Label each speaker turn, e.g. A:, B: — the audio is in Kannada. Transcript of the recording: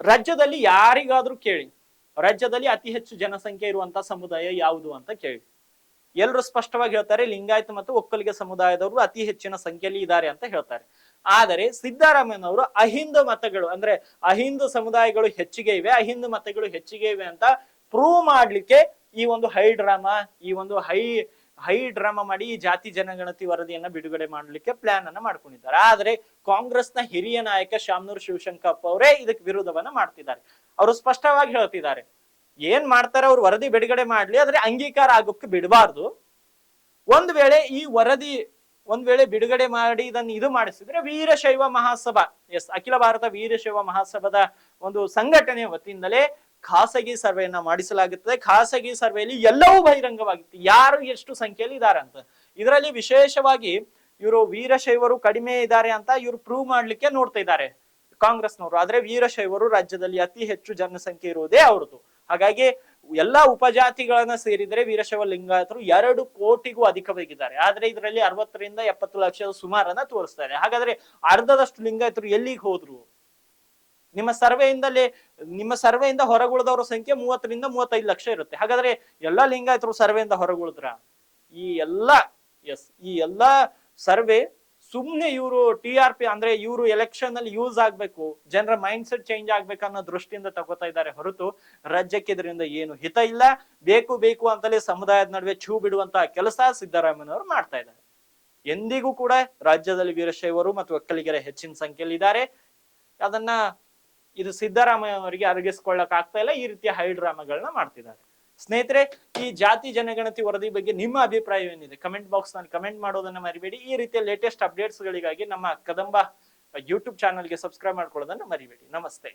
A: ರಾಜ್ಯದಲ್ಲಿ ಯಾರಿಗಾದ್ರೂ ಕೇಳಿ, ರಾಜ್ಯದಲ್ಲಿ ಅತಿ ಹೆಚ್ಚು ಜನಸಂಖ್ಯೆ ಇರುವಂತಹ ಸಮುದಾಯ ಯಾವುದು ಅಂತ ಕೇಳಿ. ಎಲ್ಲರೂ ಸ್ಪಷ್ಟವಾಗಿ ಹೇಳ್ತಾರೆ, ಲಿಂಗಾಯತ ಮತ್ತು ಒಕ್ಕಲಿಗ ಸಮುದಾಯದವರು ಅತಿ ಹೆಚ್ಚಿನ ಸಂಖ್ಯೆಯಲ್ಲಿ ಇದ್ದಾರೆ ಅಂತ ಹೇಳ್ತಾರೆ. ಆದರೆ ಸಿದ್ದರಾಮಯ್ಯನವರು ಅಹಿಂದ ಮತಗಳು, ಅಂದ್ರೆ ಅಹಿಂದ ಸಮುದಾಯಗಳು ಹೆಚ್ಚಿಗೆ ಇವೆ, ಅಹಿಂದ ಮತಗಳು ಹೆಚ್ಚಿಗೆ ಇವೆ ಅಂತ ಪ್ರೂವ್ ಮಾಡ್ಲಿಕ್ಕೆ ಈ ಒಂದು ಹೈ ಡ್ರಾಮಾ, ಈ ಒಂದು ಹೈ ಹೈ ಡ್ರಾಮಾ ಮಾಡಿ ಈ ಜಾತಿ ಜನಗಣತಿ ವರದಿಯನ್ನ ಬಿಡುಗಡೆ ಮಾಡ್ಲಿಕ್ಕೆ ಪ್ಲಾನ್ ಅನ್ನ ಮಾಡ್ಕೊಂಡಿದ್ದಾರೆ. ಆದ್ರೆ ಕಾಂಗ್ರೆಸ್ನ ಹಿರಿಯ ನಾಯಕ ಶಾಮನೂರ್ ಶಿವಶಂಕರಪ್ಪ ಅವರೇ ಇದಕ್ಕೆ ವಿರೋಧವನ್ನ ಮಾಡ್ತಿದ್ದಾರೆ. ಅವರು ಸ್ಪಷ್ಟವಾಗಿ ಹೇಳ್ತಿದ್ದಾರೆ. ಏನ್ ಮಾಡ್ತಾರೆ ಅವ್ರು ವರದಿ ಬಿಡುಗಡೆ ಮಾಡ್ಲಿ, ಆದ್ರೆ ಅಂಗೀಕಾರ ಆಗೋಕ್ಕೆ ಬಿಡಬಾರ್ದು. ಒಂದ್ ವೇಳೆ ಈ ವರದಿ, ಒಂದ್ ವೇಳೆ ಬಿಡುಗಡೆ ಮಾಡಿ ಇದನ್ನ ಇದು ಮಾಡಿಸಿದ್ರೆ ವೀರಶೈವ ಮಹಾಸಭಾ, ಎಸ್, ಅಖಿಲ ಭಾರತ ವೀರಶೈವ ಮಹಾಸಭಾದ ಒಂದು ಸಂಘಟನೆಯ ವತಿಯಿಂದಲೇ ಖಾಸಗಿ ಸರ್ವೆಯನ್ನ ಮಾಡಿಸಲಾಗುತ್ತದೆ. ಖಾಸಗಿ ಸರ್ವೆಯಲ್ಲಿ ಎಲ್ಲವೂ ಬಹಿರಂಗವಾಗಿತ್ತು. ಯಾರು ಎಷ್ಟು ಸಂಖ್ಯೆಯಲ್ಲಿ ಇದ್ದಾರೆ ಅಂತ ಇದರಲ್ಲಿ ವಿಶೇಷವಾಗಿ ಇವರು ವೀರಶೈವರು ಕಡಿಮೆ ಇದ್ದಾರೆ ಅಂತ ಇವರು ಪ್ರೂವ್ ಮಾಡ್ಲಿಕ್ಕೆ ನೋಡ್ತಾ ಇದ್ದಾರೆ ಕಾಂಗ್ರೆಸ್ನವರು. ಆದ್ರೆ ವೀರಶೈವರು ರಾಜ್ಯದಲ್ಲಿ ಅತಿ ಹೆಚ್ಚು ಜನಸಂಖ್ಯೆ ಇರುವುದೇ ಅವ್ರದ್ದು. ಹಾಗಾಗಿ ಎಲ್ಲಾ ಉಪಜಾತಿಗಳನ್ನ ಸೇರಿದ್ರೆ ವೀರಶೈವ ಲಿಂಗಾಯತರು ಎರಡು ಕೋಟಿಗೂ ಅಧಿಕವಾಗಿದ್ದಾರೆ. ಆದ್ರೆ ಇದರಲ್ಲಿ ಅರವತ್ತರಿಂದ ಎಪ್ಪತ್ತು ಲಕ್ಷ ಸುಮಾರನ್ನ ತೋರಿಸ್ತಾರೆ ಹಾಗಾದ್ರೆ ಅರ್ಧದಷ್ಟು ಲಿಂಗಾಯತರು ಎಲ್ಲಿಗೆ ಹೋದ್ರು? ನಿಮ್ಮ ಸರ್ವೆಯಿಂದಲೇ, ನಿಮ್ಮ ಸರ್ವೆಯಿಂದ ಹೊರಗುಳಿದವರ ಸಂಖ್ಯೆ ಮೂವತ್ತರಿಂದ ಮೂವತ್ತೈದು ಲಕ್ಷ ಇರುತ್ತೆ. ಹಾಗಾದ್ರೆ ಎಲ್ಲಾ ಲಿಂಗಾಯತರು ಸರ್ವೆಯಿಂದ ಹೊರಗುಳಿದ್ರ? ಈ ಎಲ್ಲಾ, ಎಸ್, ಈ ಎಲ್ಲಾ ಸರ್ವೆ, ಸುಮ್ನೆ ಇವರು ಟಿ ಆರ್ ಪಿ ಅಂದ್ರೆ ಇವರು ಎಲೆಕ್ಷನ್ ಅಲ್ಲಿ ಯೂಸ್ ಆಗ್ಬೇಕು, ಜನರ ಮೈಂಡ್ ಸೆಟ್ ಚೇಂಜ್ ಆಗ್ಬೇಕನ್ನೋ ದೃಷ್ಟಿಯಿಂದ ತಗೋತಾ ಇದ್ದಾರೆ ಹೊರತು ರಾಜ್ಯಕ್ಕೆ ಇದರಿಂದ ಏನು ಹಿತ ಇಲ್ಲ. ಬೇಕು ಬೇಕು ಅಂತಲೇ ಸಮುದಾಯದ ನಡುವೆ ಛೂ ಬಿಡುವಂತಹ ಕೆಲಸ ಸಿದ್ದರಾಮಯ್ಯನವರು ಮಾಡ್ತಾ ಇದ್ದಾರೆ. ಎಂದಿಗೂ ಕೂಡ ರಾಜ್ಯದಲ್ಲಿ ವೀರಶೈವರು ಮತ್ತು ಒಕ್ಕಲಿಗರ ಹೆಚ್ಚಿನ ಸಂಖ್ಯೆಯಲ್ಲಿ ಇದ್ದಾರೆ ಅದನ್ನ ಇದು ಸಿದ್ದರಾಮಯ್ಯ ಅವರಿಗೆ ಅರಗಿಸ್ಕೊಳ್ಳಕ್ ಆಗ್ತಾ ಇಲ್ಲ. ಈ ರೀತಿಯ ಹೈಡ್ರಾಮಾಗಳನ್ನ ಮಾಡ್ತಿದ್ದಾರೆ. ಸ್ನೇಹಿತರೆ, ಈ ಜಾತಿ ಜನಗಣತಿ ವರದಿ ಬಗ್ಗೆ ನಿಮ್ಮ ಅಭಿಪ್ರಾಯ ಏನಿದೆ? ಕಮೆಂಟ್ ಬಾಕ್ಸ್ನಲ್ಲಿ ಕಮೆಂಟ್ ಮಾಡೋದನ್ನ ಮರಿಬೇಡಿ. ಈ ರೀತಿಯ ಲೇಟೆಸ್ಟ್ ಅಪ್ಡೇಟ್ಸ್ ಗಳಿಗಾಗಿ ನಮ್ಮ ಕದಂಬ ಯೂಟ್ಯೂಬ್ ಚಾನಲ್ಗೆ ಸಬ್ಸ್ಕ್ರೈಬ್ ಮಾಡ್ಕೊಳ್ಳೋದನ್ನ ಮರಿಬೇಡಿ. ನಮಸ್ತೆ.